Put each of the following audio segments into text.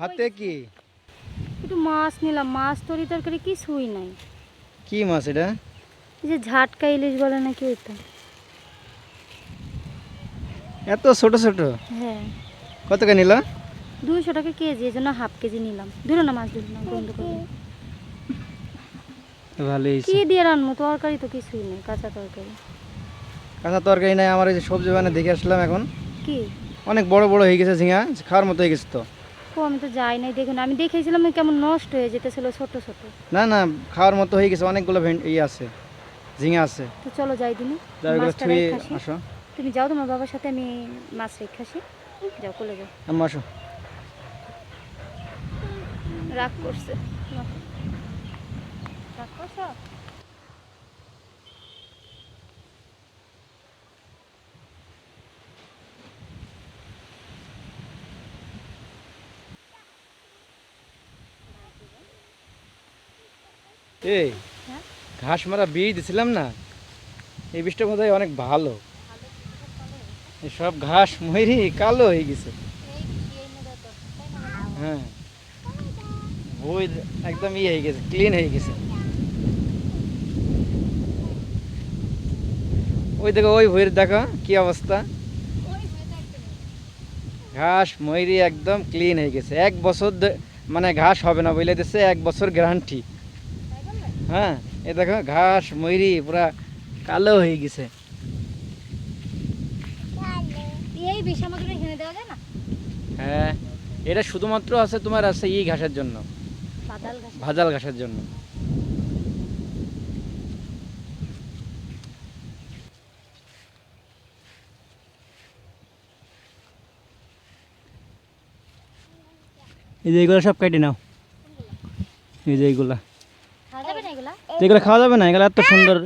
হাতে কি? একটু মাছ নিলাম মাছ তরি তরকারি কিছুই নাই। কি মাছ এটা? এই যে ঝাটকা ইলিশ বলে নাকি ওইটা। এত ছোট ছোট? হ্যাঁ। কত কে নিল? দুইশো টাকা কেজি এই জন্য হাফ কেজি নিলাম। ধরো না মাছ ধরো না বন্ধ করে ভালোই কি দিয়ে রান্নবো? তরকারি তো কিছুই নেই কাঁচা তরকারি। কাঁচা তরকারি নাই আমার এই যে সবজি বানে দেখে আসলাম এখন। কি? অনেক বড় বড় হয়ে গেছে ঝিঙা খাওয়ার মতো হয়ে গেছে তো। ও আমি তো যাই নাই দেখুন আমি দেখেছিলাম কেমন নষ্ট হয়ে যেতেছিল ছোট ছোট। না না খাওয়ার মতো হয়ে গেছে অনেকগুলো ইয়ে আছে ঝিঙা আছে। তো চলো যাই দিনে মাছটা রেখে আসো। তুমি যাও তোমার বাবার সাথে আমি মাছ রেখে আসি। যাও কোলে যাও। আম্মা আসো। রাগ করছে। রাগ করছ? এই হ্যাঁ? ঘাস মারা বীজ দিছিলাম না এই বীজটা বোধ অনেক ভালো। সব ঘাস ময়রি কালো হয়ে গেছে। হ্যাঁ। বই একদম ইয়ে হয়ে গেছে ক্লিন হয়ে গেছে। ওই দেখো ওই ভইয়ের দেখো কি অবস্থা? ঘাস ময়রি একদম ক্লিন হয়ে গেছে। এক বছর মানে ঘাস হবে না বলে দিচ্ছে এক বছর গ্যারান্টি। হ্যাঁ এ দেখো ঘাস ময়রি পুরা কালো হয়ে গেছে। এই বিষ আমাকে হেনে দেওয়া যায় না? হ্যাঁ এটা শুধুমাত্র আছে তোমার আছে ই ঘাসের জন্য। ভাজাল ঘাসের জন্য। এই যে এইগুলো সব কেটে নাও। এই যে এইগুলা খাওয়া যাবে না এগুলা তো এগুলো খাওয়া যাবে না? এগুলো এত সুন্দর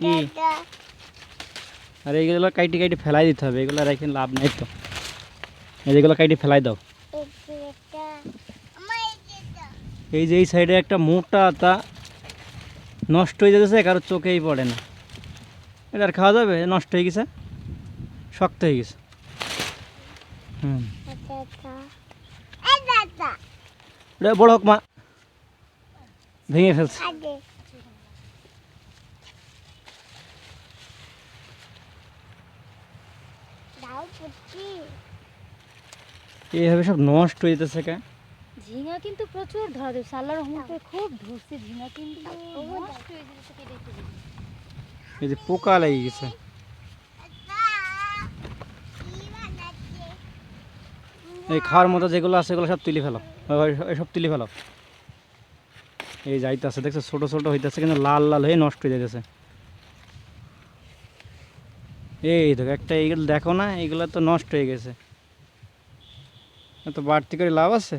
কি? আর এইগুলো কাইটি কাইটি ফেলাই দিতে হবে। এগুলো রেখে লাভ নেই তো। এই যেগুলো কাইটি ফেলাই দাও। এই যে এই সাইডে একটা মোটা তা নষ্ট হয়ে যেতেছে কারও চোখেই পড়ে না। এটা আর খাওয়া যাবে? নষ্ট হয়ে গেছে? শক্ত হয়ে গেছে। হুম। এটা বড় হোক মা। ভেঙে ফেলছে। এইভাবে সব নষ্ট হয়ে যেতেছে কে? ঝিঙা কিন্তু প্রচুর ধরা দেবে রহমতে খুব ধরছে ঝিঙা কিন্তু নষ্ট হয়ে যেতেছে। এই যে পোকা লেগে গেছে। এই খাওয়ার মতো যেগুলো আছে সেগুলো সব তুলে ফেলো। সব তুলে ফেলো। এই যাইতেছে দেখছ? ছোট ছোট হইতেছে কিন্তু লাল লাল হয়ে নষ্ট হয়ে যাইতেছে। এই দেখো একটা এইগুলো দেখো না এইগুলো তো নষ্ট হয়ে গেছে। তো বাড়তি করে লাভ আছে?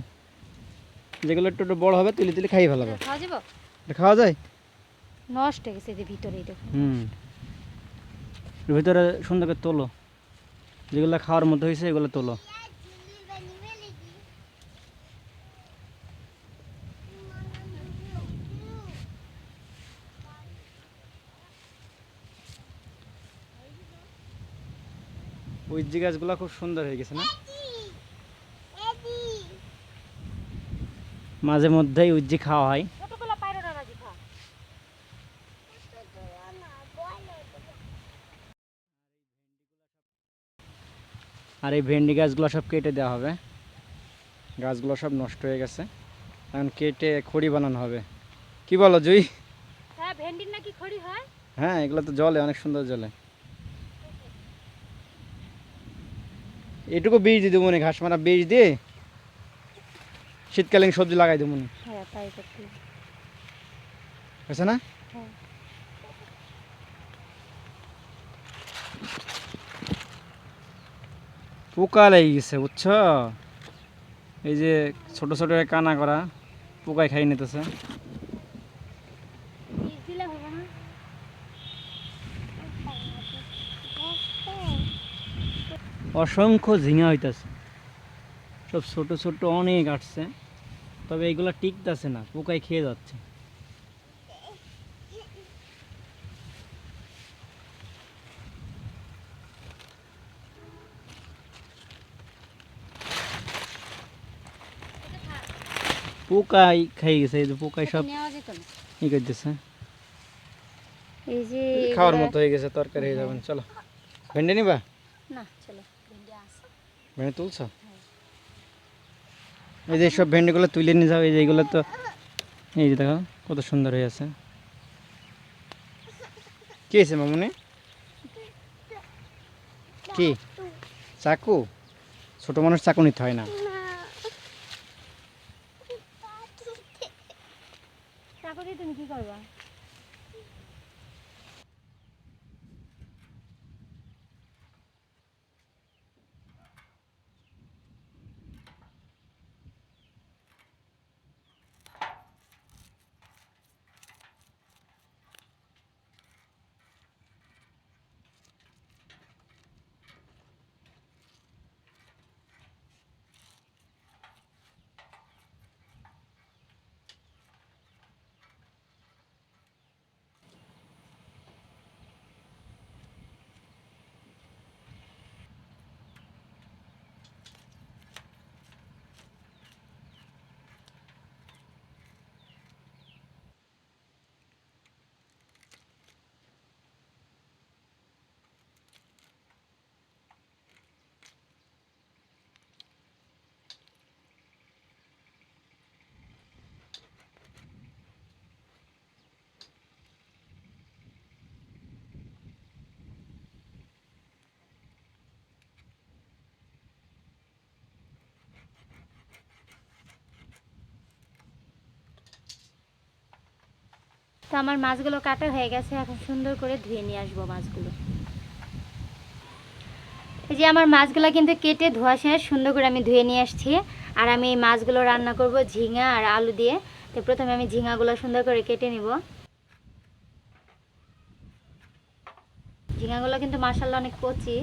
যেগুলো একটু একটু বড় হবে তুলে তুলে খাই ভালো হবে খাওয়া যায়? নষ্ট হয়ে গেছে ভিতরে হুম। ভিতরে সুন্দর করে তোলো। যেগুলো খাওয়ার মধ্যে হয়েছে এগুলো তোলো। উজ্জি গাছগুলো খুব সুন্দর হয়ে গেছে না? মাঝে মধ্যেই উজ্জি খাওয়া হয়। আর এই ভেন্ডি গাছগুলো সব কেটে দেওয়া হবে। গাছগুলো সব নষ্ট হয়ে গেছে। এখন কেটে খড়ি বানানো হবে। কি বলো জুই? হ্যাঁ ভেন্ডির নাকি খড়ি হয়? হ্যাঁ এগুলো তো জলে অনেক সুন্দর জলে। এটুকু বীজ দিয়ে দেবো ঘাস মারা বীজ দিয়ে শীতকালীন সবজি লাগাই দেবো হ্যাঁ। হয়েছে না? হ্যাঁ। পোকা লেগে গেছে বুঝছ? এই যে ছোট ছোট কানা করা পোকায় খাই নিতেছে বীজ দিলে হবে না অসংখ্য ঝিঙা হইতাছে। সব ছোট ছোট অনেক আসছে তবে এগুলা টিকতেছে না পোকায় খেয়ে যাচ্ছে। পোকাই খাই গেছে এই যে পোকাই সব ই করতেছে। এই যে খাওয়ার মতো হয়ে গেছে তরকারি হয়ে যাবেন চলো। ভেন্ডে নিবা? না চলো। ভেন্ডে তুলছো? এই যে সব ভেন্ডিগুলো তুলে নিয়ে যাও, এই যে এইগুলো তো এই যে দেখো, কত সুন্দর হয়ে আছে। কি হয়েছে মামুনি? কি? চাকু? ছোট মানুষ চাকু নিতে হয় না। চাকু দিয়ে তুমি কি করবা? তো আমার মাছগুলো কাটা হয়ে গেছে, এখন সুন্দর করে ধুয়ে নিয়ে আসব মাছগুলো। এই যে আমার মাছগুলো কিন্তু কেটে ধোয়া শেষ, সুন্দর করে আমি ধুয়ে নিয়ে আসছি। আর আমি এই মাছগুলো রান্না করব ঝিঙা আর আলু দিয়ে। তো প্রথমে আমি ঝিঙাগুলো সুন্দর করে কেটে নিব। ঝিঙাগুলো কিন্তু মাসাল্লা অনেক কচি।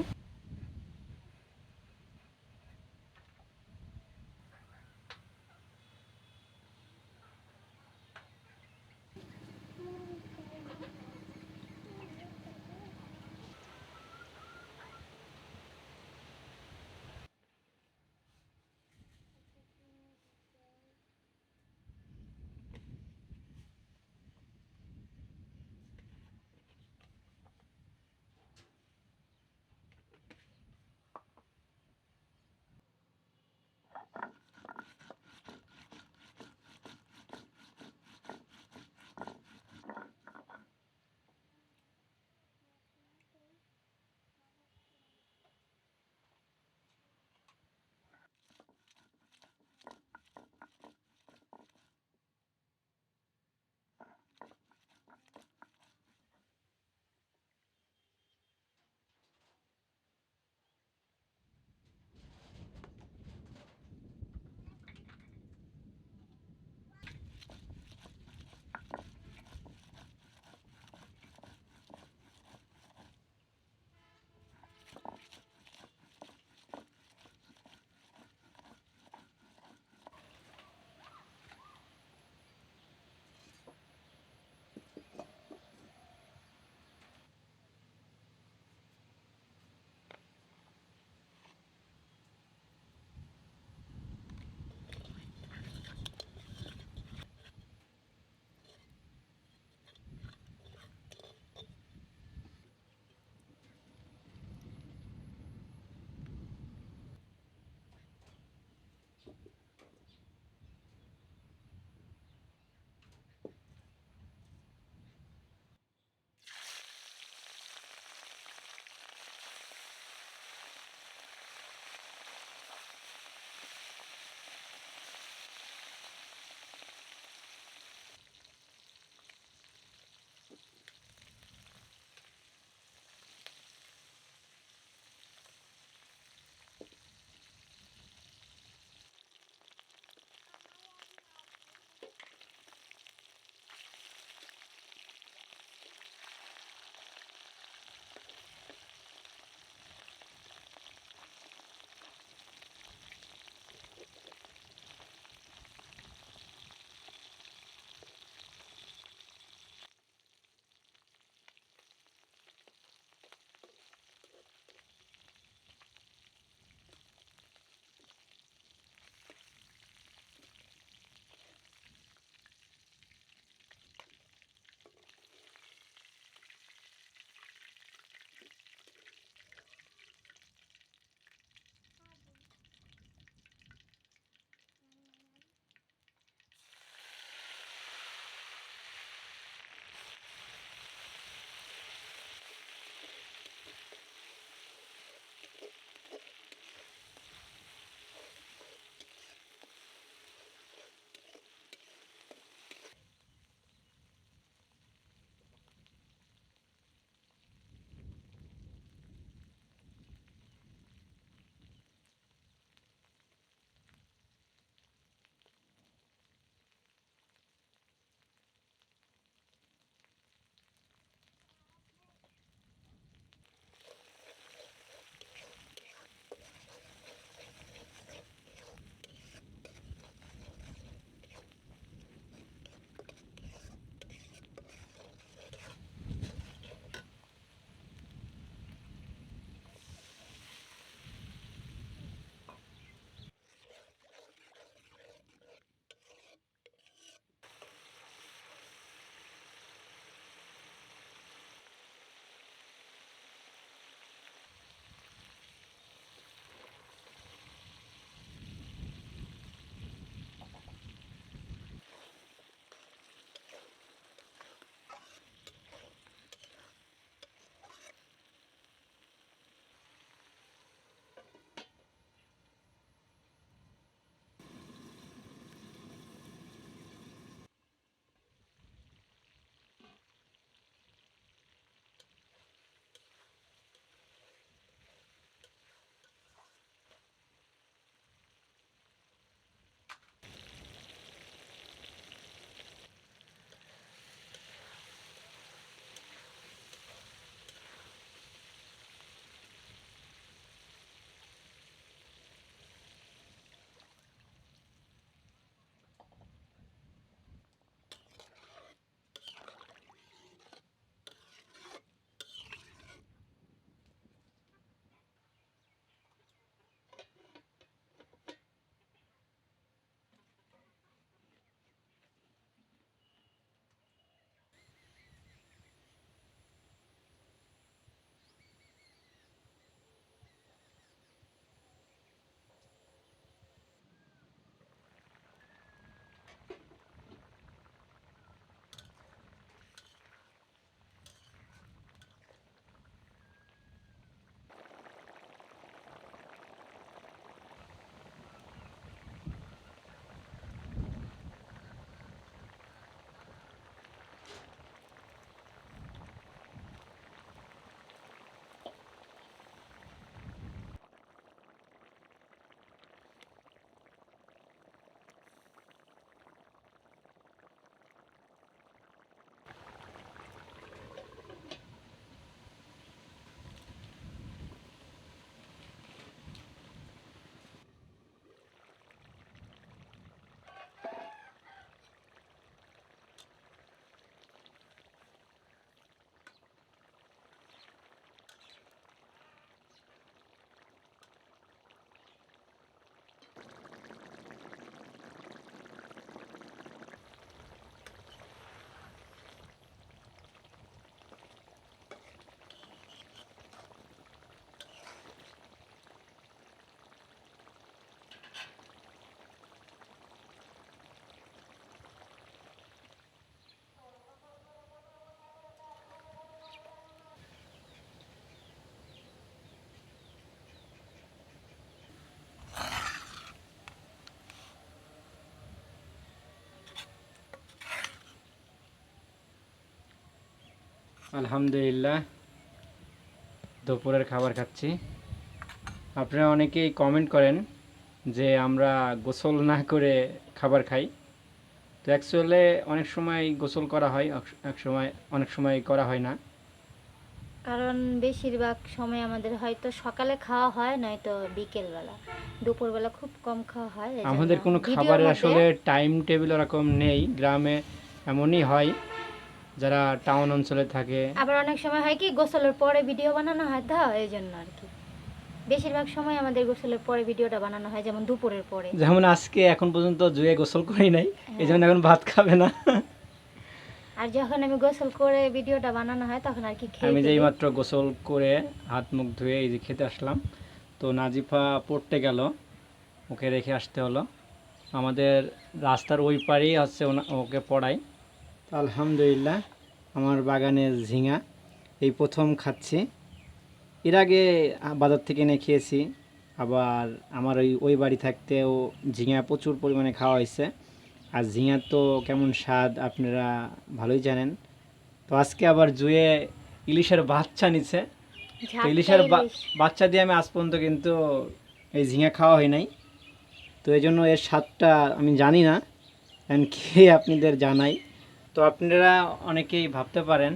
আলহামদুলিল্লাহ। দুপুরের খাবার খাচ্ছি। আপনারা অনেকেই কমেন্ট করেন যে আমরা গোসল না করে খাবার খাই। তো অ্যাকচুয়ালি অনেক সময় গোসল করা হয় এক- সময় অনেক সময় করা হয় না। কারণ বেশিরভাগ সময় আমাদের হয়তো সকালে খাওয়া হয় নয়তো বিকেলবেলা। দুপুরবেলা খুব কম খাওয়া হয় আমাদের কোনো খাবারের আসলে টাইম টেবিল ওরকম নেই। গ্রামে এমনই হয় যারা টাউন অঞ্চলে থাকে। আবার অনেক সময় হয় কি গোসলের পরে ভিডিও বানানো হয় তো এই জন্য আর কি। বেশিরভাগ সময় আমাদের গোসলের পরে ভিডিওটা বানানো হয় যেমন দুপুরের পরে। যেমন আজকে এখন পর্যন্ত জুয়ে গোসল করি নাই এই জন্য এখন ভাত খাবে না। আর যখন আমি গোসল করে ভিডিওটা বানানো হয় তখন আর কি খেয়ে আমি যেই। মাত্র গোসল করে হাত মুখ ধুয়ে এই যে খেতে আসলাম তো নাজিফা পড়তে গেল ওকে রেখে আসতে হলো। আমাদের রাস্তার ওই পারেই হচ্ছে ওকে পড়াই তো আলহামদুলিল্লাহ আমার বাগানের ঝিঙা এই প্রথম খাচ্ছি। এর আগে বাজার থেকে এনে খেয়েছি আবার আমার ওই ওই বাড়ি থাকতেও ঝিঙা প্রচুর পরিমাণে খাওয়া হয়েছে। আর ঝিঙার তো কেমন স্বাদ আপনারা ভালোই জানেন। তো আজকে আবার জুয়ে ইলিশের বাচ্চা নিছে। তো ইলিশের বাচ্চা দিয়ে আমি আজ পর্যন্ত কিন্তু এই ঝিঙা খাওয়া হয় নাই। তো এই জন্য এর স্বাদটা আমি জানি না। এখন খেয়ে আপনাদের জানাই। তো আপনারা অনেকেই ভাবতে পারেন।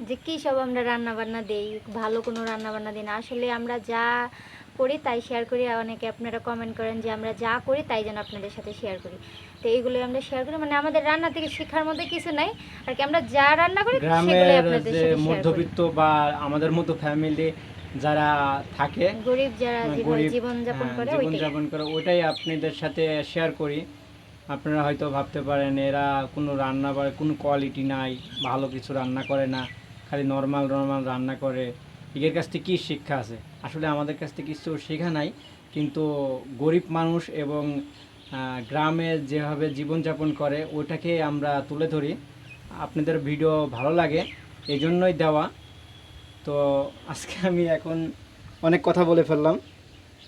যে কি সব আমরা রান্না বান্না দেই ভালো কোনো রান্না বান্না দিই না। আসলে আমরা যা করি তাই শেয়ার করি। অনেকে আপনারা কমেন্ট করেন যে আমরা যা করি তাই যেন আপনাদের সাথে শেয়ার করি। তো এইগুলোই আমরা শেয়ার করি। মানে আমাদের রান্না থেকে শেখার মধ্যে কিছু নাই। আর কি আমরা যা রান্না করি সেগুলোই আপনাদের সাথে মধ্যবিত্ত বা আমাদের মতো ফ্যামিলি যারা থাকে গরিব যারা মানে জীবন যাপন হ্যাঁ, করে ওইটাই। জীবনযাপন করে ওইটাই আপনাদের সাথে শেয়ার করি। আপনারা হয়তো ভাবতে পারেন, এরা কোনো রান্না বা কোনো কোয়ালিটি নাই, ভালো কিছু রান্না করে না, খালি নর্মাল নর্মাল রান্না করে। এদের কাছ থেকে কী শিক্ষা আছে? আসলে আমাদের কাছ থেকে কিছু শেখা নাই, কিন্তু গরিব মানুষ এবং গ্রামে যেভাবে জীবনযাপন করে, ওটাকে আমরা তুলে ধরি। আপনাদের ভিডিও ভালো লাগে এই জন্যই দেওয়া। তো আজকে আমি এখন অনেক কথা বলে ফেললাম।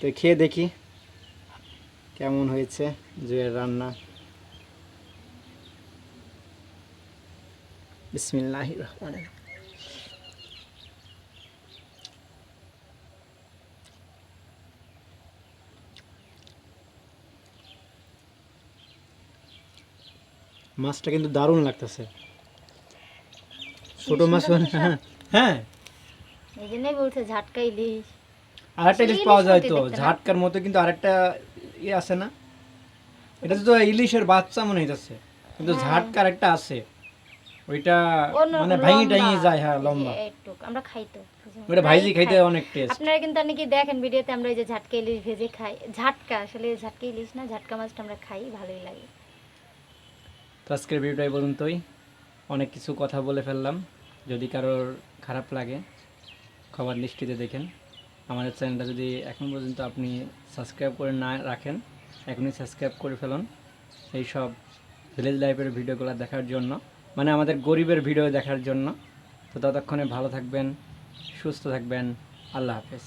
তো খেয়ে দেখি কেমন হয়েছে, জুয়ের রান্না। বিসমিল্লাহ রহমান মাছটা কিন্তু দারুণ লাগতেছে ছোট মাছ সুন্দর হলে- হ্যাঁ হ্যাঁ এই জন্যই বলছে ঝাটকা ইলিশ আরেকটা ইলিশ ইলিশ পাওয়া যায় মতোই তো দেখতে না? ঝাটকার মতো কিন্তু আরেকটা ইয়ে আছে না এটা তো ইলিশের বাচ্চা মনে হইতেছে কিন্তু হ্যাঁ। ঝাটকার একটা আছে ওইটা মানে ভাঙি টাঙি যায় হ্যাঁ লম্বা। একটু আমরা খাই তো ওটা ভাইজি খাইতে অনেক টেস্ট আপনারা কিন্তু অনেকে দেখেন ভিডিওতে আমরা এই যে ঝাটকা ইলিশ ভেজে খাই। ঝাটকা আসলে ঝাটকা ইলিশ না ঝাটকা মাছটা আমরা খাই ভালোই লাগে। তো আজকের ভিডিওটা এই পর্যন্তই। অনেক কিছু কথা বলে ফেললাম। যদি কারোর খারাপ লাগে খবর দৃষ্টিতে দেখেন। আমাদের চ্যানেলটা যদি এখন পর্যন্ত আপনি সাবস্ক্রাইব করে না রাখেন এখনই সাবস্ক্রাইব করে ফেলুন। এই সব ভিলেজ লাইফের ভিডিওগুলো দেখার জন্য। মানে আমাদের গরিবের ভিডিও দেখার জন্য। তো ততক্ষণে ভালো থাকবেন সুস্থ থাকবেন। আল্লাহ হাফেজ।